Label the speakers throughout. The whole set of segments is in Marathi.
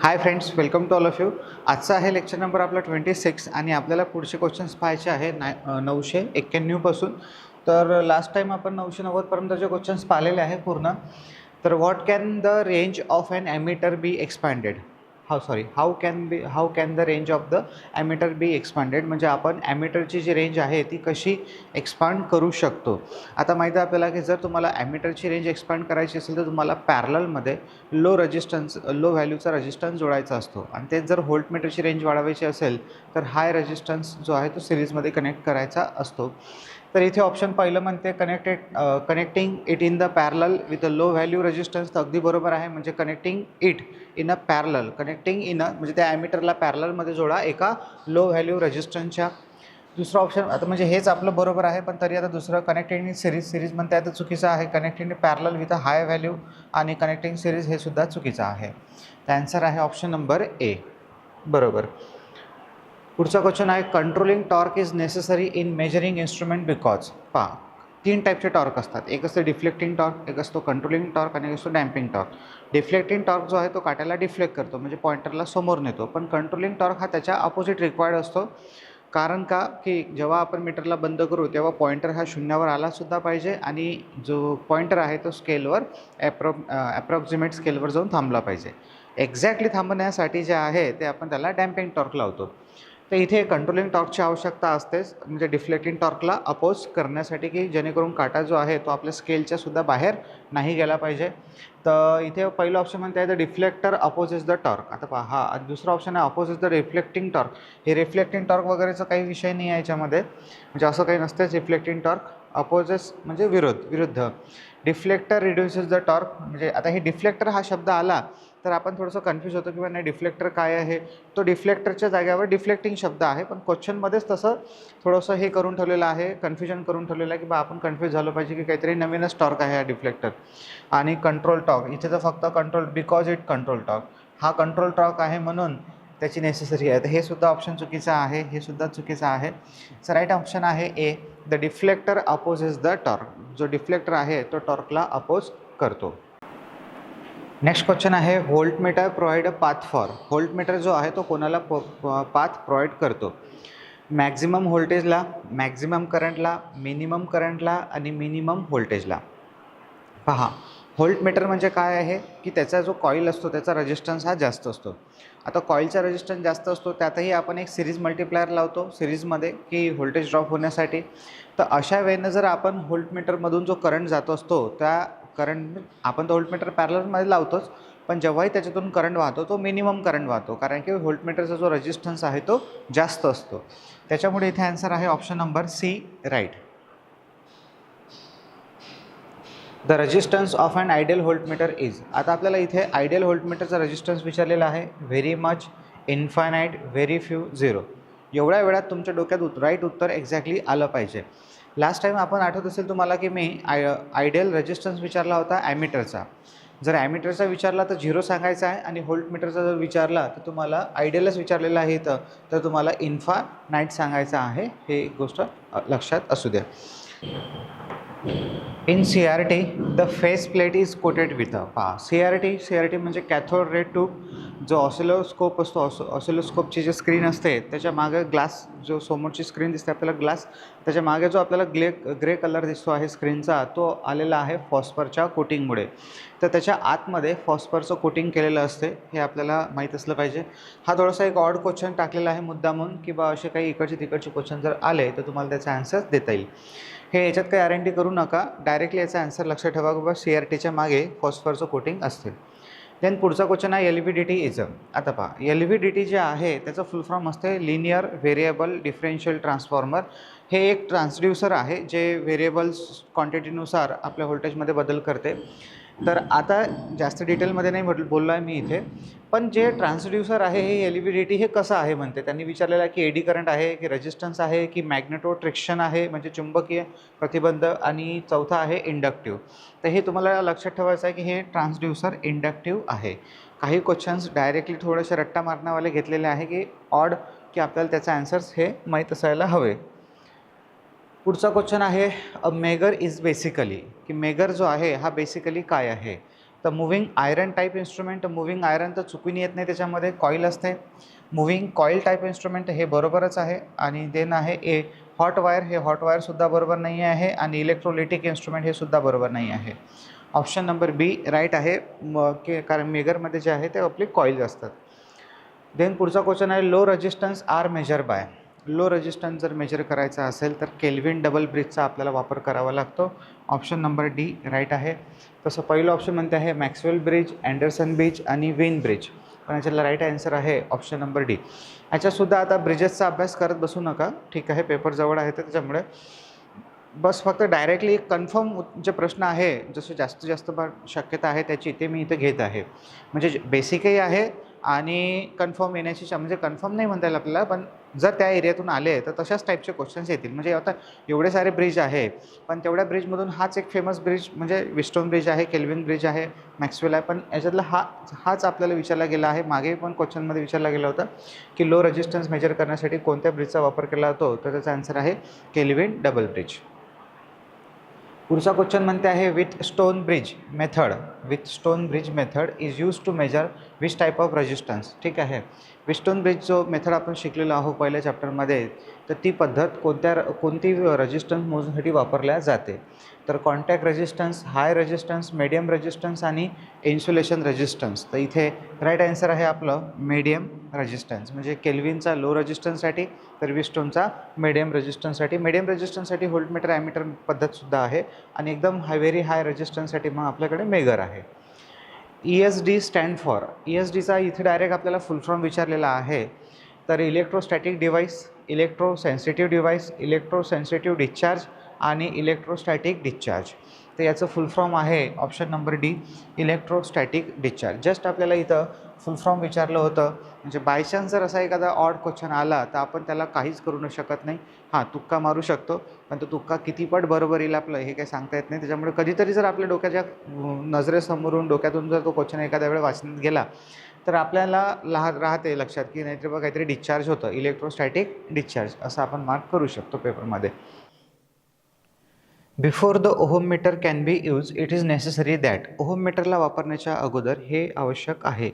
Speaker 1: Hi friends welcome to all of you आजचा आहे लेक्चर नंबर आपला ट्वेंटी सिक्स आणि आपल्याला पुढचे क्वेश्चन्स पाहायचे आहे नाय नऊशे एक्क्याण्णवपासून तर लास्ट टाईम आपण नऊशे नव्वदपर्यंतचे क्वेश्चन्स पाहिलेले आहे पूर्ण तर what can the range of an ammeter be expanded how sorry how can be how can the range of the ammeter be expanded म्हणजे आपण ॲमिटरची जी रेंज आहे ती कशी एक्सपांड करू शकतो? आता माहिती आहे आपल्याला की जर तुम्हाला ॲमिटरची रेंज एक्सपांड करायची असेल तर तुम्हाला पॅरललमध्ये लो रजिस्टन्स लो व्हॅल्यूचा रेजिस्टन्स जोडायचा असतो. आणि तेच जर होल्टमीटरची रेंज वाढवायची असेल तर हाय रेजिस्टन्स जो आहे तो सिरीजमध्ये कनेक्ट करायचा असतो. तर इथे ऑप्शन पहिलं म्हणते connected connecting it in the parallel with a low value resistance तर अगदी बरोबर आहे. म्हणजे connecting it in a parallel connecting in a म्हणजे त्या ॲमिटरला पॅरलमध्ये जोडा एका लो व्हॅल्यू रेजिस्टन्सच्या दुसरं ऑप्शन आता म्हणजे हेच आपलं बरोबर आहे पण तरी आता दुसरं कनेक्टिंग इन सिरीज सिरीज म्हणते आता चुकीचं आहे. Connecting parallel with a high value आणि कनेक्टिंग सिरीज हे सुद्धा चुकीचं आहे. तर ॲन्सर आहे ऑप्शन नंबर ए बरोबर. पुढचा क्वेश्चन आहे controlling torque is necessary in measuring instrument because पहा तीन टाईपचे टॉर्क असतात. एक असतं डिफ्लेक्टिंग टॉर्क एक असतो कंट्रोलिंग टॉर्क आणि एक असतो डॅम्पिंग टॉर्क डिफ्लेक्टिंग टॉर्क जो आहे तो काट्याला डिफ्लेक्ट करतो म्हणजे पॉइंटरला समोर नेतो. पण कंट्रोलिंग टॉर्क हा त्याच्या अपोजिट रिक्वायर्ड असतो. कारण का? की जेव्हा आपण मीटरला बंद करू तेव्हा पॉइंटर हा शून्यावर आलासुद्धा पाहिजे आणि जो पॉइंटर आहे तो स्केलवर ॲप्रो ॲप्रॉक्झिमेट स्केलवर जाऊन थांबला पाहिजे. एक्झॅक्टली थांबण्यासाठी जे आहे ते आपण त्याला डॅम्पिंग टॉर्क लावतो. तर इथे कंट्रोलिंग टॉर्कची आवश्यकता असतेच. म्हणजे डिफ्लेक्टिंग टॉर्कला अपोज करण्यासाठी की जेणेकरून काटा जो आहे तो आपल्या स्केलच्या सुद्धा बाहेर नाही गेला पाहिजे. तर इथे पहिलं ऑप्शन म्हणते the deflector oppose the torque आता पहा हा दुसरा ऑप्शन आहे अपोज द रिफ्लेक्टिंग टॉर्क हे रिफ्लेक्टिंग टॉर्क वगैरेचा काही विषय नाही आहे याच्यामध्ये. म्हणजे असं काही नसतेच रिफ्लेक्टिंग टॉर्क अपोजेस म्हणजे विरोध विरुद्ध. डिफ्लेक्टर रिड्युसेस द टॉर्क म्हणजे आता हे डिफ्लेक्टर हा शब्द आला तर आपण थोडंसं कन्फ्यूज होतो किंवा नाही डिफ्लेक्टर काय आहे? तो डिफ्लेक्टरच्या जाग्यावर डिफ्लेक्टिंग शब्द आहे पण क्वेश्चनमध्येच तसं थोडंसं हे करून ठेवलेलं आहे कन्फ्युजन करून ठेवलेलं आहे की बा आपण कन्फ्यूज झालो पाहिजे की काहीतरी नवीनच टॉर्क आहे हा डिफ्लेक्टर आणि कंट्रोल टॉर्क इथे तर फक्त control because it control torque हा कंट्रोल टॉर्क आहे म्हणून त्याची नेसेसरी आहे. तर हे सुद्धा ऑप्शन चुकीचं आहे हे सुद्धा चुकीचं आहे. सर राईट ऑप्शन आहे A the deflector oppose is the torque जो डिफ्लेक्टर आहे तो टॉर्कला अपोज करतो. नेक्स्ट क्वेश्चन आहे voltmeter provide a path for voltmeter जो आहे तो कोणाला पाथ प्रोव्हाइड करतो? मॅक्झिमम व्होल्टेजला मॅक्झिमम करंटला मिनिमम करंटला आणि मिनिमम व्होल्टेजला पहा व्होल्टमीटर म्हणजे काय आहे? की त्याचा जो कॉईल असतो त्याचा रजिस्टन्स हा जास्त असतो. आता कॉईलचा रजिस्टन्स जास्त असतो त्यातही आपण एक सिरीज मल्टिप्लायर लावतो सिरीजमध्ये की व्होल्टेज ड्रॉप होण्यासाठी. तर अशा वेळेनं जर आपण व्होल्टमीटरमधून जो करंट जात असतो त्या करंट आपण तो व्होल्टमीटर पॅरलमध्ये लावतोच पण जेव्हाही त्याच्यातून करंट वाहतो तो मिनिमम करंट वाहतो. कारण की व्होल्टमीटरचा जो रेजिस्टन्स आहे तो जास्त असतो. त्याच्यामुळे इथे आन्सर आहे option number C right the resistance of and ideal voltmeter is आता आपल्याला इथे आयडियल व्होल्टमीटरचा रजिस्टन्स विचारलेला आहे. Very much infinite very few zero एवढ्या वेळात तुमच्या डोक्यात उत राईट उत्तर एक्झॅक्टली आलं पाहिजे. लास्ट टाईम आपण आठवत असेल तुम्हाला की मी आय आयडियल रेजिस्टन्स विचारला होता ॲमिटरचा जर ॲमिटरचा विचारला तर झिरो सांगायचा आहे आणि होल्टमीटरचा जर विचारला तर तुम्हाला आयडियलच विचारलेला आहे इथं. तर तुम्हाला इन्फा नाईट सांगायचं आहे. हे एक गोष्ट लक्षात असू द्या. In C R T the face plate is coated with a पहा C R T C R T म्हणजे कॅथोड रेड ट्यूब जो ऑसिलोस्कोप असतो ऑस ऑसिलोस्कोपची जी स्क्रीन असते त्याच्यामागे ग्लास जो समोरची स्क्रीन दिसते आपल्याला ग्लास त्याच्यामागे जो आपल्याला ग्ले ग्रे कलर दिसतो आहे स्क्रीनचा तो आलेला आहे फॉस्फरच्या कोटिंगमुळे तर त्याच्या आतमध्ये फॉस्फरचं कोटिंग केलेलं असते हे आपल्याला माहीत असलं पाहिजे. हा थोडासा एक ऑड क्वेश्चन टाकलेला आहे मुद्दा म्हणून की बा असे काही इकडचे तिकडचे क्वेश्चन जर आले तर तुम्हाला त्याचा आन्सर देता येईल. हे याच्यात काही आर एन करू नका. डायरेक्टली याचा आन्सर लक्षात ठेवा की सी आर टीच्या मागे फॉस्फरचं कोटिंग असते. देन पुढचा क्वेश्चन आहे L V D T is आता पहा एल व्ही डी टी जे आहे त्याचं फुल फॉर्म असते लिनियर व्हेरिएबल डिफरेन्शियल ट्रान्सफॉर्मर हे एक ट्रान्सड्युसर आहे जे व्हेरिएबल्स क्वांटिटीनुसार आपल्या व्होल्टेजमध्ये बदल करते. तर आता जास्त डिटेलमध्ये नाही म्हटलं बोललो आहे मी इथे. पण जे ट्रान्सड्युसर आहे हे एल हे कसं आहे म्हणते? त्यांनी विचारलेलं आहे की एडी करंट आहे की रेजिस्टन्स आहे की मॅग्नेटो ट्रिक्शन आहे म्हणजे चुंबकीय प्रतिबंध आणि चौथा आहे इंडक्टिव्ह. तर हे तुम्हाला लक्षात ठेवायचं आहे की हे ट्रान्सड्युसर इंडक्टिव्ह आहे. काही क्वेश्चन्स डायरेक्टली थोडेसे रट्टा मारण्यावाले घेतलेले आहे की ऑड की आपल्याला त्याचा आन्सर्स हे माहीत असायला हवे. पुढचा क्वेश्चन आहे अ मेगर इज बेसिकली की मेगर जो आहे हा बेसिकली काय आहे? तर moving iron type instrument moving iron तर चुकून येत नाही त्याच्यामध्ये कॉईल असते. मुव्हिंग कॉईल टाईप इन्स्ट्रुमेंट हे बरोबरच आहे. आणि देन आहे ए हॉट वायर हे हॉट वायरसुद्धा बरोबर नाही आहे. आणि इलेक्ट्रोलिटिक इन्स्ट्रुमेंट हे सुद्धा बरोबर नाही आहे. ऑप्शन नंबर बी राईट आहे म के कारण मेगरमध्ये जे आहे ते आपले कॉईल्स असतात. देन पुढचा क्वेश्चन आहे low resistance are measure by low resistance जर मेजर करायचा असेल तर केल्विन डबल ब्रिजचा आपल्याला वापर करावा लागतो. ऑप्शन नंबर डी राईट आहे. तसं पहिलं ऑप्शन म्हणते आहे मॅक्सवेल ब्रिज अँडरसन ब्रिज आणि विन ब्रिज पण याच्याला राईट आन्सर आहे ऑप्शन नंबर डी याच्यातसुद्धा आता ब्रिजेसचा अभ्यास करत बसू नका. ठीक आहे पेपर जवळ आहे तर त्याच्यामुळे. बस फक्त डायरेक्टली कन्फर्म जे प्रश्न आहे जसं जास्तीत जास्त शक्यता आहे त्याची ते मी इथे घेत आहे. म्हणजे बेसिकही आहे आणि कन्फर्म येण्याची श- म्हणजे कन्फर्म नाही म्हणता येईल आपल्याला पण जर त्या एरियातून आले तर तशाच टाईपचे क्वेश्चन्स येतील. म्हणजे आता एवढे सारे ब्रिज आहे पण तेवढ्या ब्रिजमधून हाच एक फेमस ब्रिज म्हणजे विस्टोन ब्रिज आहे केल्विन ब्रिज आहे मॅक्सवेल आहे पण याच्यातला हा हाच आपल्याला विचारला गेला आहे मागे पण क्वेश्चनमध्ये विचारला गेला होता की लो रेजिस्टन्स मेजर करण्यासाठी कोणत्या ब्रिजचा वापर केला जातो? तर त्याचा आन्सर आहे केल्विन डबल ब्रिज पुढचा क्वेश्चन म्हणते आहे Wheatstone bridge method Wheatstone bridge method is use to measure which type of resistance ठीक आहे. विस्टोन ब्रिज जो मेथड आपण शिकलेलो आहोत पहिल्या चॅप्टरमध्ये तर ती पद्धत कोणत्या कोणती रेजिस्टन्स मोजण्यासाठी वापरल्या जाते? तर contact resistance high resistance medium resistance आणि इन्सुलेशन रेजिस्टन्स तर इथे राईट आन्सर आहे आपलं मीडियम रेजिस्टन्स म्हणजे केल्विनचा लो रेजिस्टन्ससाठी तर विस्टोनचा मीडियम रेजिस्टन्ससाठी मीडियम रेजिस्टन्ससाठी होल्टमीटर ॲमीटर पद्धतसुद्धा आहे. आणि एकदम हाय व्हेरी हाय रेजिस्टन्ससाठी मग आपल्याकडे मेगर आहे. E S D stand for E S डीचा इथे डायरेक्ट आपल्याला फुल फॉर्म विचारलेला आहे. तर electrostatic device electrosensitive device electrosensitive discharge आणि इलेक्ट्रोस्टॅटिक डिस्चार्ज तर याचं फुल फॉर्म आहे. Option number D electrostatic discharge just आपल्याला इथं फुल फॉर्म विचारलं होतं. म्हणजे बायचान्स जर असा एखादा ऑड क्वेश्चन आला तर आपण त्याला काहीच करू न शकत नाही. हां तुक्का मारू शकतो पण तो तुक्का कितीपट बरोबर येईल आपलं हे काही सांगता येत नाही. त्याच्यामुळे कधीतरी जर आपल्या डोक्याच्या नजरेसमोरून डोक्यातून जर तो क्वेश्चन एखाद्या वेळ वाचण्यात गेला तर आपल्याला लहा राहते लक्षात की नाहीतर बघा काहीतरी डिस्चार्ज होतं. इलेक्ट्रोस्टॅटिक डिस्चार्ज असं आपण मार्क करू शकतो पेपरमध्ये before the ohm meter can be use it is necessary that ohm मीटरला वापरण्याच्या अगोदर हे आवश्यक आहे.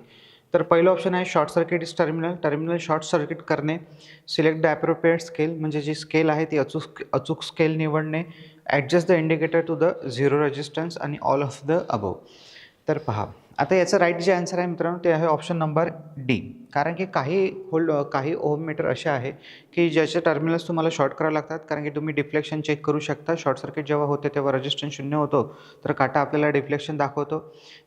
Speaker 1: तर पहिलं ऑप्शन आहे short circuit is terminal terminal short circuit करणे सिलेक्ट द ॲप्रोप्रिएट स्केल म्हणजे जी स्केल आहे ती अचूक अचूक स्केल निवडणे adjust the indicator to the zero resistance आणि ऑल ऑफ द अबव तर पहा आता याचं राईट जे आन्सर आहे मित्रांनो ते आहे ऑप्शन नंबर डी कारण की काही होल्ड काही ओम मीटर असे आहे की ज्याचे टर्मिनल्स तुम्हाला शॉर्ट करावे लागतात. कारण की तुम्ही डिफ्लेक्शन चेक करू शकता. शॉर्ट सर्किट जेव्हा होते तेव्हा रजिस्टन्स शून्य होतो. तर काटा आपल्याला डिफ्लेक्शन दाखवतो.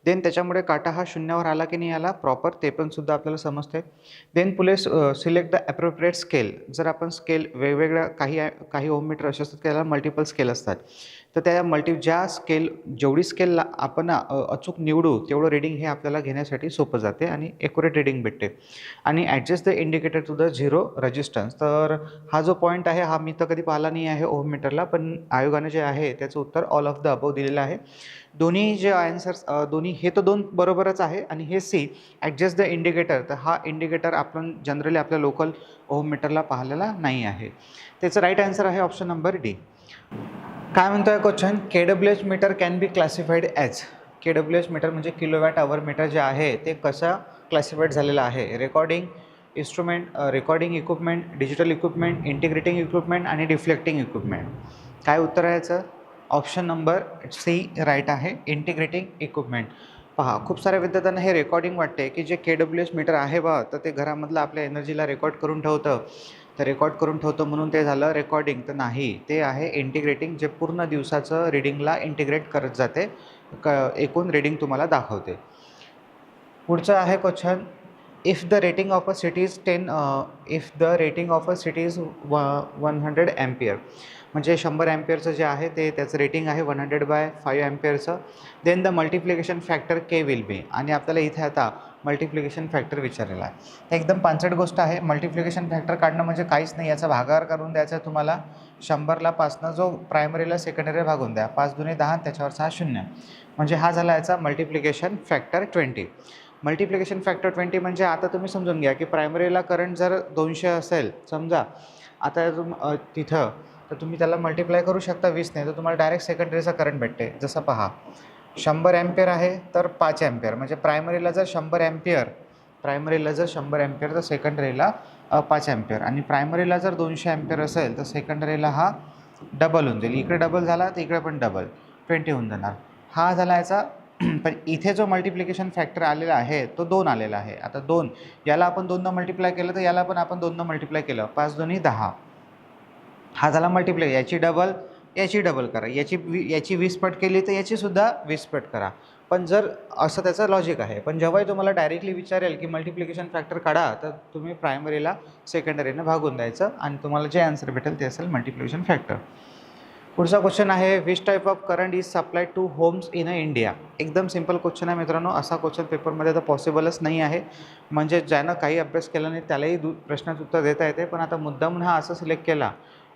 Speaker 1: देन त्याच्यामुळे काटा हा शून्यावर आला की नाही आला प्रॉपर ते पण सुद्धा आपल्याला समजते then pull select the appropriate scale जर आपण स्केल वेगवेगळ्या काही काही ओम मीटर असे असतात त्याला मल्टिपल स्केल असतात. तर त्या मल्टी ज्या स्केल जेवढी स्केल आपण अचूक निवडू तेवढं रिडिंग हे आपल्याला घेण्यासाठी सोपं जाते आणि ॲक्युरेट रिडिंग भेटते. आणि adjust the indicator to the zero resistance तर हा जो पॉईंट आहे हा मी तर कधी पाहिला नाही आहे ओम मीटरला पण आयोगाने जे आहे त्याचं उत्तर ऑल ऑफ द अबव दिलेलं आहे. दोन्ही जे आन्सर्स दोन्ही हे तर दोन बरोबरच आहे आणि हे सी ॲडजस्ट द इंडिकेटर तर हा इंडिकेटर आपण जनरली आपल्या लोकल ओम मीटरला पाहिलेला नाही आहे. त्याचं राईट आन्सर आहे ऑप्शन नंबर डी काय म्हणतो आहे question K W H meter can be classified as K W H meter म्हणजे किलोवॅट आवर मीटर जे आहे ते कसं क्लासिफाईड झालेलं आहे? Recording instrument recording equipment digital equipment integrating equipment आणि डिफ्लेक्टिंग इक्विपमेंट काय उत्तर आहे याचं? ऑप्शन नंबर सी राईट आहे. इंटिग्रेटिंग इक्विपमेंट पहा खूप साऱ्या विद्यार्थ्यांना हे रेकॉर्डिंग वाटते की जे के डब्ल्यू एस मीटर आहे बा तर ते घरामधलं आपल्या एनर्जीला रेकॉर्ड करून ठेवतं. तर रेकॉर्ड करून ठेवतो म्हणून ते झालं. रेकॉर्डिंग तर नाही ते आहे इंटिग्रेटिंग जे पूर्ण दिवसाचं रिडिंगला इंटिग्रेट करत जाते. क एकूण रिडिंग तुम्हाला दाखवते. पुढचं आहे question if the rating of a CT is ten if the rating of a CT is व वन हंड्रेड ॲम्पियर म्हणजे शंभर ॲम्पियरचं जे आहे ते त्याचं रेटिंग आहे one hundred by five ॲम्पियरचं then the multiplication factor K will be आणि आपल्याला इथे आता मल्टिप्लिकेशन फॅक्टर विचारलेला आहे. एकदम पानसट गोष्ट आहे मल्टिप्लिकेशन फॅक्टर काढणं म्हणजे काहीच नाही याचा भागाकार करून द्यायचा आहे तुम्हाला. शंभरला पाचनं जो प्रायमरीला सेकंडरी भागून द्या पाच दुने दहा त्याच्यावर सहा शून्य. म्हणजे हा झाला याचा multiplication factor twenty multiplication factor twenty म्हणजे आता तुम्ही समजून घ्या की प्रायमरीला करंट जर दोनशे असेल समजा आता तुम तिथं तर तुम्ही त्याला मल्टिप्लाय करू शकता वीसने तर तुम्हाला डायरेक्ट सेकंडरीचा करंट भेटते. जसं पहा शंभर ॲम्पियर आहे तर पाच ॲम्पियर म्हणजे प्रायमरीला जर शंभर ॲम्पियर प्रायमरीला जर शंभर ॲम्पियर तर सेकंडरीला पाच ॲम्पियर आणि प्रायमरीला जर दोनशे ॲम्पियर असेल तर सेकंडरीला हा डबल होऊन जाईल. इकडे डबल झाला तर इकडे पण डबल. ट्वेंटी होऊन जाणार. हा झाला याचा पण इथे जो मल्टिप्लिकेशन फॅक्टर आलेला आहे तो दोन आलेला आहे. आता दोन याला आपण दोननं मल्टिप्लाय केलं तर याला पण आपण दोननं मल्टिप्लाय केलं. पाच दोन्ही दहा. हा झाला मल्टिप्लाय याची डबल याची डबल करा. याची वी याची वीस पट केली तर याचीसुद्धा वीस पट करा. पण जर असं त्याचं लॉजिक आहे पण जेव्हाही तुम्हाला डायरेक्टली विचारेल की मल्टिप्लिकेशन फॅक्टर काढा तर तुम्ही प्रायमरीला सेकंडरीनं भागून द्यायचं आणि तुम्हाला जे आन्सर भेटेल ते असेल मल्टिप्लिकेशन फॅक्टर पुढचा क्वेश्चन आहे which type of current is supply to homes in a India एकदम सिंपल क्वेश्चन आहे मित्रांनो. असा क्वेश्चन पेपरमध्ये तर पॉसिबलच नाही आहे. म्हणजे ज्यानं काही अभ्यास केला नाही त्यालाही दु प्रश्नाचं उत्तर देता येते. पण आता मुद्दामून हा असं सिलेक्ट केला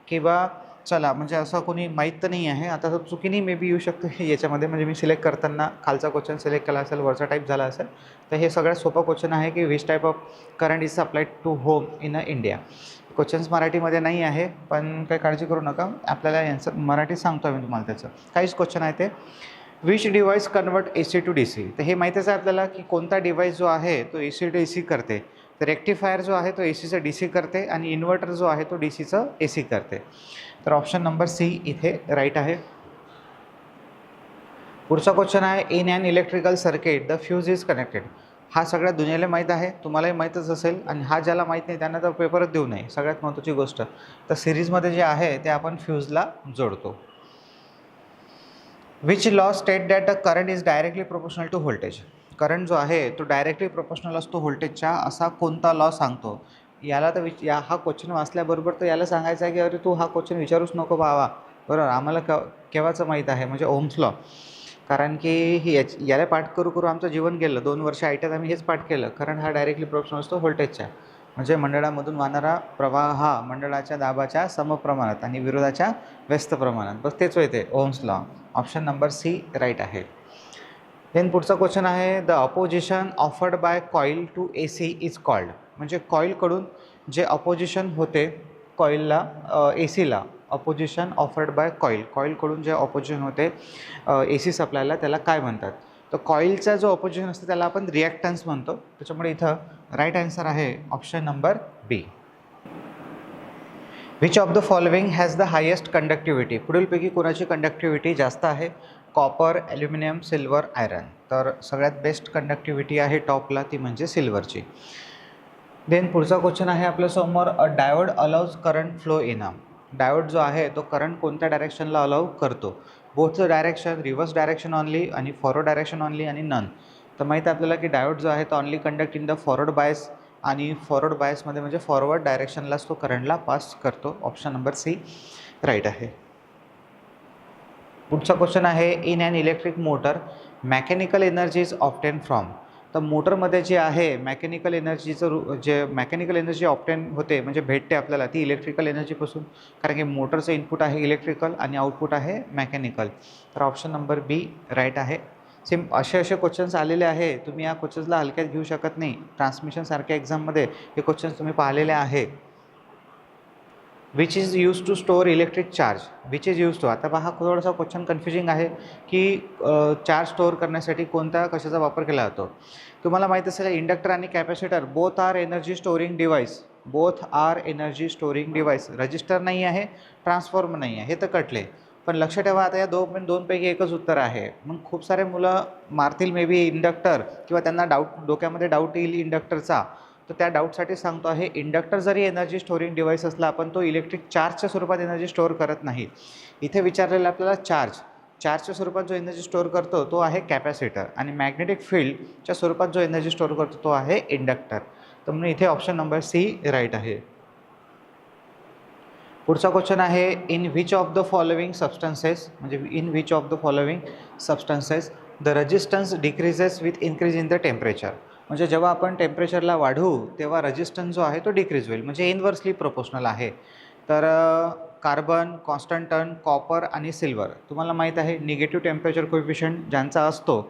Speaker 1: की बा चला म्हणजे असं कोणी माहीत तर नाही आहे. आता तर चुकीने मे बी येऊ शकतो. याच्यामध्ये म्हणजे मी सिलेक्ट करताना खालचा क्वेश्चन सिलेक्ट केला असेल वरचा टाईप झाला असेल तर हे सगळ्यात सोपं क्वेश्चन आहे की which type of current is supply to home in a India questions मराठीमध्ये नाही आहे पण काही काळजी करू नका. आपल्याला यांचं मराठी सांगतो आहे मी तुम्हाला त्याचं. काहीच क्वेश्चन आहे ते. Which device convert A C to D C तर हे माहितीच आहे आपल्याला की कोणता डिवाईस जो आहे तो A C to A C करते. तर रेक्टिफायर जो आहे तो ए सीचं डी सी करते आणि इन्व्हर्टर जो आहे तो डी सीचं ए सी करते. तर ऑप्शन नंबर सी इथे राईट आहे. पुढचा क्वेश्चन आहे in and electrical circuit the fuse is connected हा सगळ्या दुनियेला माहीत आहे तुम्हालाही माहीतच असेल आणि हा ज्याला माहीत नाही त्यांना तर पेपरच देऊ नये सगळ्यात महत्त्वाची गोष्ट. तर सिरीजमध्ये जे आहे ते आपण फ्यूजला जोडतो. Which law state that the current is directly proportional to voltage current जो आहे तो डायरेक्टली प्रोपोर्शनल असतो व्होल्टेजच्या असा कोणता लॉ सांगतो? याला तर विच या हा क्वेश्चन वाचल्याबरोबर तर याला सांगायचं आहे की अरे तू हा क्वेश्चन विचारूच नको बाबा. बरोबर? आम्हाला क केव्हाचं माहीत आहे? म्हणजे ओम्स लॉ कारण की ही याच याला पाठ करू करू आमचं जीवन गेलं. दोन वर्ष आय टीत आम्ही हेच पाठ केलं. कारण हा डायरेक्टली प्रोपोर्शनल असतो व्होल्टेजच्या म्हणजे मंडळामधून वाहणारा प्रवाह हा मंडळाच्या दाबाच्या समप्रमाणात आणि विरोधाच्या व्यस्त प्रमाणात बस तेच होते Ohm's law option number C right आहे. देन पुढचा क्वेश्चन आहे the opposition offered by coil to A C is called म्हणजे कॉईलकडून जे अपोजिशन होते कॉईलला ए सीला अपोजिशन ऑफर्ड बाय कॉईल कॉईलकडून जे ऑपोजिशन होते ए सी सप्लायला त्याला काय म्हणतात? तर कॉईलचा जो ऑपोजिशन असतो त्याला आपण रिॲक्टन्स म्हणतो. त्याच्यामुळे इथं राईट आन्सर आहे option number B which of the following has the highest conductivity पुढीलपैकी कोणाची कंडक्टिव्हिटी जास्त आहे? Copper aluminium silver iron. तर सगळ्यात बेस्ट कंडक्टिव्हिटी आहे टॉपला ती म्हणजे सिल्वरची. देन पुढचा क्वेश्चन आहे आपल्यासमोर a diode allows current flow in a diode जो आहे तो करंट कोणत्या डायरेक्शनला अलाउ करतो? Both direction reverse direction only आणि फॉरवर्ड डायरेक्शन ऑनली आणि नन तर माहीत आहे आपल्याला की डायोड जो आहे तो only conduct in the forward bias आणि फॉरवर्ड बायसमध्ये म्हणजे फॉरवर्ड डायरेक्शनलाच तो करंटला पास करतो. ऑप्शन नंबर सी राईट आहे. पुढचा क्वेश्चन आहे in an electric motor mechanical energy is obtained from तर मोटरमध्ये जे आहे मॅकॅनिकल एनर्जीचं रू जे मॅकॅनिकल एनर्जी ऑप्टेन होते म्हणजे भेटते आपल्याला ती इलेक्ट्रिकल एनर्जीपासून कारण की मोटरचं इनपुट आहे इलेक्ट्रिकल आणि आउटपुट आहे मॅकॅनिकल तर ऑप्शन नंबर बी राईट आहे. सेम असे असे क्वेश्चन्स आलेले आहे. तुम्ही या क्वेश्चन्सला हलक्यात घेऊ शकत नाही. ट्रान्समिशनसारख्या एक्झाममध्ये हे क्वेश्चन्स तुम्ही पाहिलेले आहे. Which is use to store electric charge which is use to आता पहा थोडासा क्वेश्चन कन्फ्युजिंग आहे की चार्ज स्टोअर करण्यासाठी कोणत्या कशाचा वापर केला जातो? तुम्हाला माहीत असेल इंडक्टर आणि capacitor both are energy storing device both are energy storing device resistor नाही आहे ट्रान्सफॉर्मर नाही आहे हे तर कटले पण लक्ष ठेवा आता या दोन दोनपैकी एकच उत्तर आहे. मग खूप सारे मुलं मारतील मे बी इंडक्टर किंवा त्यांना डाऊट डोक्यामध्ये डाऊट येईल इंडक्टरचा तर त्या डाऊटसाठी सांगतो आहे इंडक्टर जरी एनर्जी स्टोरिंग डिव्हाइस असला आपण तो इलेक्ट्रिक चार्जच्या स्वरूपात एनर्जी स्टोअर करत नाही. इथे विचारलेलं आपल्याला चार्ज चार्जच्या स्वरूपात जो एनर्जी स्टोअर करतो तो आहे कॅपॅसिटर आणि मॅग्नेटिक फील्डच्या स्वरूपात जो एनर्जी स्टोअर करतो तो आहे इंडक्टर तर म्हणून इथे ऑप्शन नंबर सी राईट आहे. पुढचा क्वेश्चन आहे in which of the following substances म्हणजे in which of the following substances the resistance decreases with increase in the temperature म्हणजे जेव्हा आपण टेम्परेचरला वाढवू तेव्हा रजिस्टन्स जो आहे तो डिक्रीज होईल. म्हणजे इनवर्सली प्रोपोशनल आहे. तर कार्बन कॉन्स्टंटन कॉपर आणि सिल्वर तुम्हाला माहीत आहे निगेटिव्ह टेम्परेचर कोइफिशियंट ज्यांचा असतो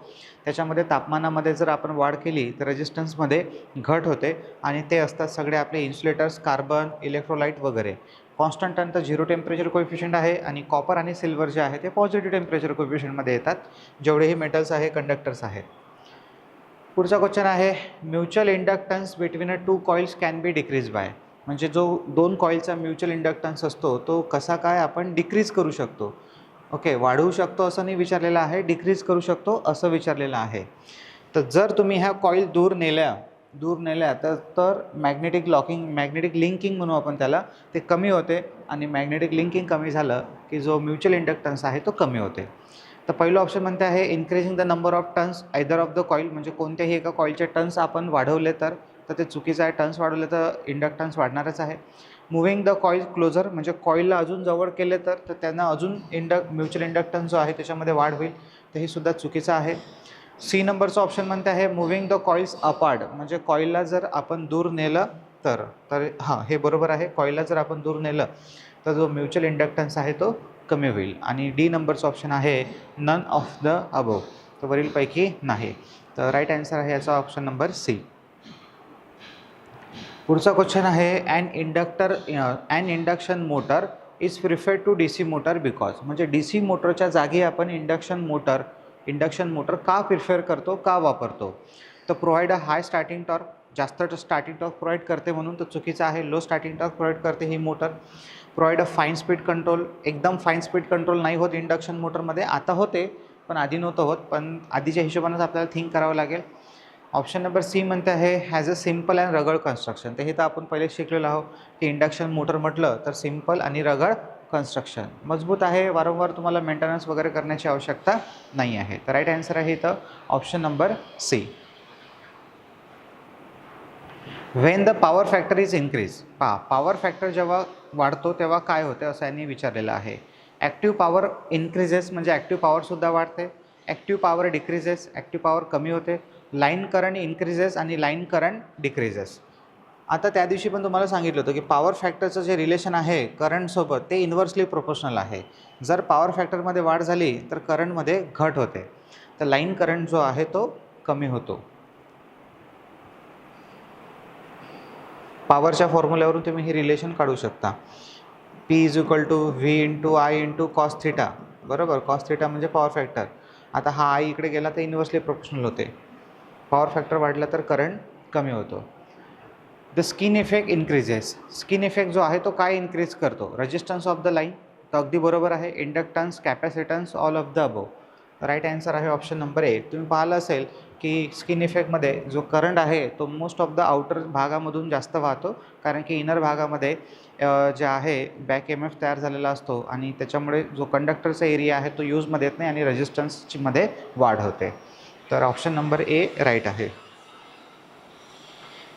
Speaker 1: त्याच्यामध्ये तापमानामध्ये जर आपण वाढ केली तर रेजिस्टन्समध्ये घट होते आणि ते असतात सगळे आपले इन्सुलेटर्स कार्बन इलेक्ट्रोलाईट वगैरे. कॉन्स्टंट टर्न तर झिरो टेम्परेचर कोएफिशियंट आहे आणि कॉपर आणि सिल्वर जे आहे ते पॉझिटिव्ह टेम्परेचर कोएफिशियंटमध्ये येतात. जेवढेही मेटल्स आहे कंडक्टर्स आहेत. पुढचा क्वेश्चन आहे mutual inductance between a two coils can be decrease by म्हणजे जो दोन कॉईलचा म्युच्युअल इंडक्टन्स असतो तो कसा काय आपण डिक्रीज करू शकतो. ओके वाढवू शकतो असं नाही विचारलेलं आहे डिक्रीज करू शकतो असं विचारलेलं आहे. तर जर तुम्ही ह्या कॉईल दूर नेल्या दूर नेल्या तर तर मॅग्नेटिक लॉकिंग मॅग्नेटिक लिंकिंग म्हणू आपण त्याला ते कमी होते. आणि मॅग्नेटिक लिंकिंग कमी झालं की जो म्युच्युअल इंडक्टन्स आहे तो कमी होते. तर पहिलं ऑप्शन म्हणते आहे increasing the number of turns either of the coil म्हणजे कोणत्याही एका कॉईलचे टन्स आपण वाढवले तर तर ते चुकीचं आहे. टन्स वाढवले तर इंडक्टन्स वाढणारच आहे. मुव्हिंग द कॉईल क्लोजर म्हणजे कॉईलला अजून जवळ केले तर तर त्यांना अजून इंडक म्युच्युअल इंडक्टन्स जो आहे त्याच्यामध्ये वाढ होईल. तर हे सुद्धा चुकीचं आहे. सी नंबरचं ऑप्शन म्हणते आहे मुव्हिंग द कॉईल्स अपार्ड म्हणजे कॉईलला जर आपण दूर नेलं तर तर हां हे बरोबर आहे. कॉईलला जर आपण दूर नेलं तर जो म्युच्युअल इंडक्टन्स आहे तो कमी होईल. आणि डी नंबरचं ऑप्शन आहे नन ऑफ द अबव तर वरीलपैकी नाही. तर राईट आन्सर आहे याचा ऑप्शन नंबर सी पुढचा क्वेश्चन आहे and inductor and induction motor is preferred to D C motor because म्हणजे डी सी मोटरच्या जागी आपण इंडक्शन मोटर इंडक्शन मोटर का प्रिफेर करतो का वापरतो? तर provide a high starting torque जास्त स्टार्टिंग टॉर्क प्रोव्हाइड करते म्हणून तर चुकीचं आहे. लो स्टार्टिंग टॉर्क प्रोव्हाइड करते ही motor provide a fine speed control एकदम फाईन स्पीड कंट्रोल नाही होत इंडक्शन मोटरमध्ये आता होते पण आधी नव्हतं होत. पण आधीच्या हिशोबानंच आपल्याला थिंक करावं लागेल. ऑप्शन नंबर सी म्हणते आहे has a simple and rugged construction तर हे तर आपण पहिले शिकलेलो आहोत की इंडक्शन मोटर म्हटलं तर सिंपल आणि रगड कन्स्ट्रक्शन मजबूत आहे वारंवार तुम्हाला मेंटेनन्स वगैरे करण्याची आवश्यकता नाही आहे. तर राईट आन्सर आहे इथं option number C when the power factor is increase पहा पॉवर फॅक्टर जेव्हा वाढतो तेव्हा काय होते असं यांनी विचारलेलं आहे. ॲक्टिव्ह पॉवर इन्क्रीजेस म्हणजे ॲक्टिव्ह पॉवरसुद्धा वाढते. Active power decreases active power कमी होते. लाईन करंट इन्क्रीजेस आणि लाईन करंट डिक्रीजेस आता त्या दिवशी पण तुम्हाला सांगितलं होतं की पॉवर फॅक्टरचं जे रिलेशन आहे करंटसोबत ते इन्व्हर्सली प्रोपोर्शनल आहे. जर पॉवर फॅक्टरमध्ये वाढ झाली तर करंटमध्ये घट होते. तर लाईन करंट जो आहे तो कमी होतो. पॉवरच्या फॉर्म्युल्यावरून तुम्ही हे रिलेशन काढू शकता. P is equal to V into I into cos theta बरोबर? कॉस थिटा म्हणजे पॉवर फॅक्टर आता हा आय इकडे गेला तर इन्व्हर्सली प्रोपोर्शनल होते. पॉवर फॅक्टर वाढला तर करंट कमी होतो. The skin effect increases skin effect जो आहे तो काय इन्क्रीज करतो? रजिस्टन्स ऑफ द लाईन तर अगदी बरोबर आहे. Inductance capacitance all of the above right answer आहे ऑप्शन नंबर ए तुम्ही पाहिलं असेल की स्किन इफेक्टमध्ये जो करंट आहे तो मोस्ट ऑफ द आउटर भागामधून जास्त वाहतो. कारण की इनर भागामध्ये जे आहे बॅक एम एफ तयार झालेला असतो आणि त्याच्यामुळे जो कंडक्टरचा एरिया आहे तो यूजमध्ये येत नाही आणि रेजिस्टन्सची मध्ये वाढ होते. तर ऑप्शन नंबर ए राईट आहे.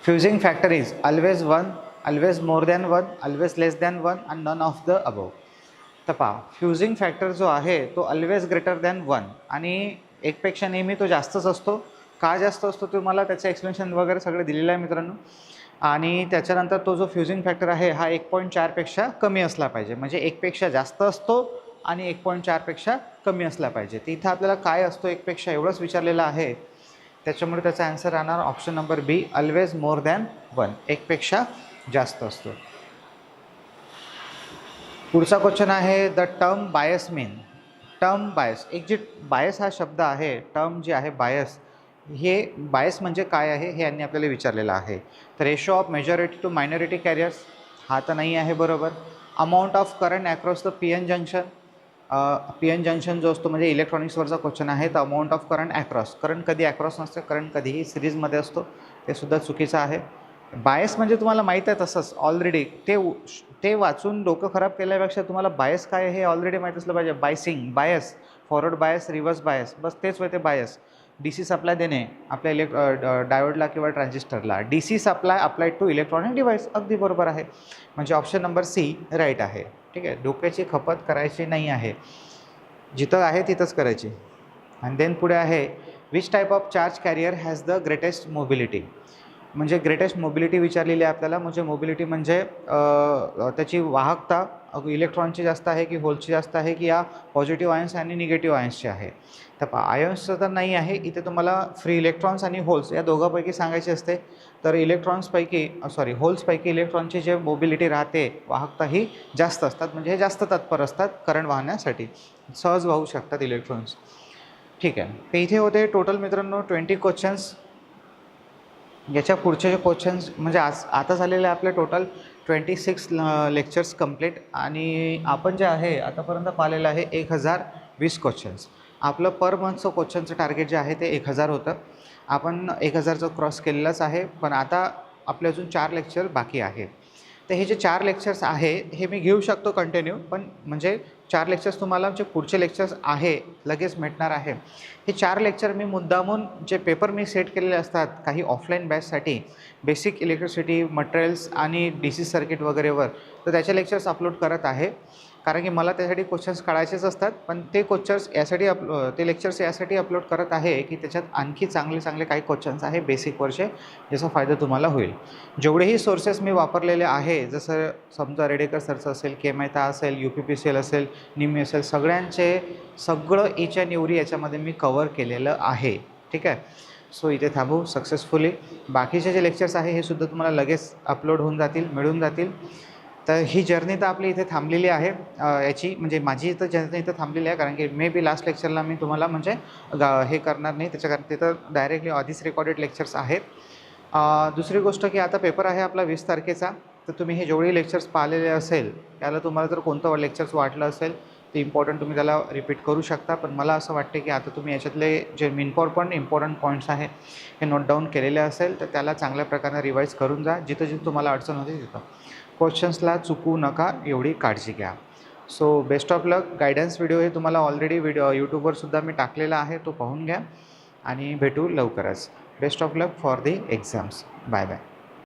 Speaker 1: Fusing factor is always one always more than one always less than one and none of the above तपा पहा फ्युजिंग फॅक्टर जो आहे तो ऑलवेज ग्रेटर दॅन वन आणि एकपेक्षा नेहमी तो जास्तच असतो. का जास्त असतो तुम्हाला त्याचं एक्सप्लेनेशन वगैरे सगळं दिलेलं आहे मित्रांनो. आणि त्याच्यानंतर तो जो फ्युजिंग फॅक्टर आहे हा एक पॉईंट चारपेक्षा कमी असला पाहिजे. म्हणजे एकपेक्षा जास्त असतो आणि एक पॉईंट चारपेक्षा कमी असला पाहिजे. तिथं आपल्याला काय असतो एकपेक्षा एवढंच विचारलेलं आहे. त्याच्यामुळे त्याचा आन्सर राहणार option number B always more than one एकपेक्षा जास्त असतो. पुढचा क्वेश्चन आहे the term bias mean term bias एक जे बायस हा शब्द आहे टर्म जे आहे बायस हे बायस म्हणजे काय आहे हे यांनी आपल्याला विचारलेलं आहे. तर ratio of majority to minority carriers हा तर नाही आहे बरोबर. Amount of current across the P N junction P N junction जो असतो म्हणजे इलेक्ट्रॉनिक्सवरचा क्वेश्चन आहे तर amount of current across current कधी ॲक्रॉस नसतं करंट कधीही सिरीजमध्ये असतो ते सुद्धा चुकीचं आहे. बायस म्हणजे तुम्हाला माहीत आहे तसंच ऑलरेडी ते ते वाचून डोकं खराब केल्यापेक्षा तुम्हाला बायस काय हे ऑलरेडी माहीत असलं पाहिजे. Biasing bias forward bias reverse bias बस तेच होते बायस डी सी सप्लाय देणे आपल्या इलेक् डायोडला किंवा ट्रान्झिस्टरला D C supply apply to electronic device अगदी बरोबर आहे. म्हणजे ऑप्शन नंबर सी राईट आहे. ठीक आहे? डोक्याची खपत करायची नाही आहे. जिथं आहे तिथंच करायची. आणि देन पुढे आहे which type of charge carrier has the greatest mobility म्हणजे ग्रेटेस्ट मोबिलिटी विचारलेली आहे आपल्याला. म्हणजे मोबिलिटी म्हणजे त्याची वाहकता इलेक्ट्रॉनची जास्त आहे की होलची जास्त आहे की या पॉझिटिव्ह आयन्स आणि निगेटिव्ह आयन्सची आहे. तर पहा आयन्सचं तर नाही आहे. इथे तुम्हाला फ्री इलेक्ट्रॉन्स आणि होल्स या दोघांपैकी सांगायचे असते. तर इलेक्ट्रॉन्सपैकी सॉरी होल्सपैकी इलेक्ट्रॉनची जे मोबिलिटी राहते वाहकता ही जास्त असतात. म्हणजे हे जास्त तत्पर असतात करंट वाहण्यासाठी. सहज वाहू शकतात इलेक्ट्रॉन्स ठीक आहे. ते इथे होते टोटल मित्रांनो ट्वेंटी क्वेश्चन्स याच्या पुढचे जे क्वेश्चन्स म्हणजे आज आता झालेले आपले total twenty six lectures complete आणि आपण जे आहे आतापर्यंत पाहिलेलं आहे एक हजार वीस क्वेश्चन्स आपलं पर मंथचं क्वेश्चनचं टार्गेट जे आहे ते एक हजार होतं. आपण एक हजारचं क्रॉस केलेलंच आहे पण आता आपले अजून चार लेक्चर बाकी आहे तर हे जे चार लेक्चर्स आहे हे मी घेऊ शकतो कंटिन्यू पण म्हणजे चार लेक्चर्स तुम्हाला जे पुढचे लेक्चर्स आहे लगेच भेटणार आहे. हे चार लेक्चर मी मुद्दामून जे पेपर मी सेट केलेले असतात काही ऑफलाईन बॅचसाठी बेसिक इलेक्ट्रिसिटी मटेरियल्स आणि डी सी सर्किट वगैरेवर तर त्याचे लेक्चर्स अपलोड करत आहे. कारण की मला त्यासाठी क्वेश्चन्स काढायचेच असतात. पण ते क्वेश्चन्स यासाठी अप ते लेक्चर्स यासाठी अपलोड करत आहे की त्याच्यात आणखी चांगले चांगले काही क्वेश्चन्स आहे बेसिकवरचे ज्याचा फायदा तुम्हाला होईल. जेवढेही सोर्सेस मी वापरलेले आहे जसं समजा रेडेकर सरचं असेल के मेहता असेल U P P C L असेल निमी असेल सगळ्यांचे सगळं एच अँड एवरी याच्यामध्ये मी कवर केलेलं आहे. ठीक आहे? सो इथे थांबू सक्सेसफुली बाकीचे जे लेक्चर्स आहे हे सुद्धा तुम्हाला लगेच अपलोड होऊन जातील मिळून जातील. तर ही जर्नी तर आपली इथे थांबलेली आहे. याची म्हणजे माझी इथं जर्नी इथं थांबलेली आहे कारण की मे बी लास्ट लेक्चरला मी तुम्हाला म्हणजे गा हे करणार नाही. त्याच्या कारण तिथं डायरेक्टली आधीच रेकॉर्डेड लेक्चर्स आहेत. दुसरी गोष्ट की आता पेपर आहे आपला वीस तारखेचा. तर तुम्ही हे जेवढे लेक्चर्स पाहिलेले असेल त्याला तुम्हाला जर कोणतं लेक्चर्स वाटलं असेल ते इम्पॉर्टंट तुम्ही त्याला रिपीट करू शकता. पण मला असं वाटते की आता तुम्ही याच्यातले जे इम्पॉर्टंट इम्पॉर्टंट पॉईंट्स आहे हे नोट डाऊन केलेले असेल तर त्याला चांगल्या प्रकारे रिवाईज करून जा. जिथं जिथं तुम्हाला अडचण होते तिथं. क्वेश्चन्सला चुकू नका एवढी काळजी घ्या. So best of luck guidance video हे तुम्हाला ऑलरेडी व्हिडिओ यूट्यूबवरसुद्धा मी टाकलेला आहे तो पाहून घ्या आणि भेटू लवकरच. Best of luck for the exams bye bye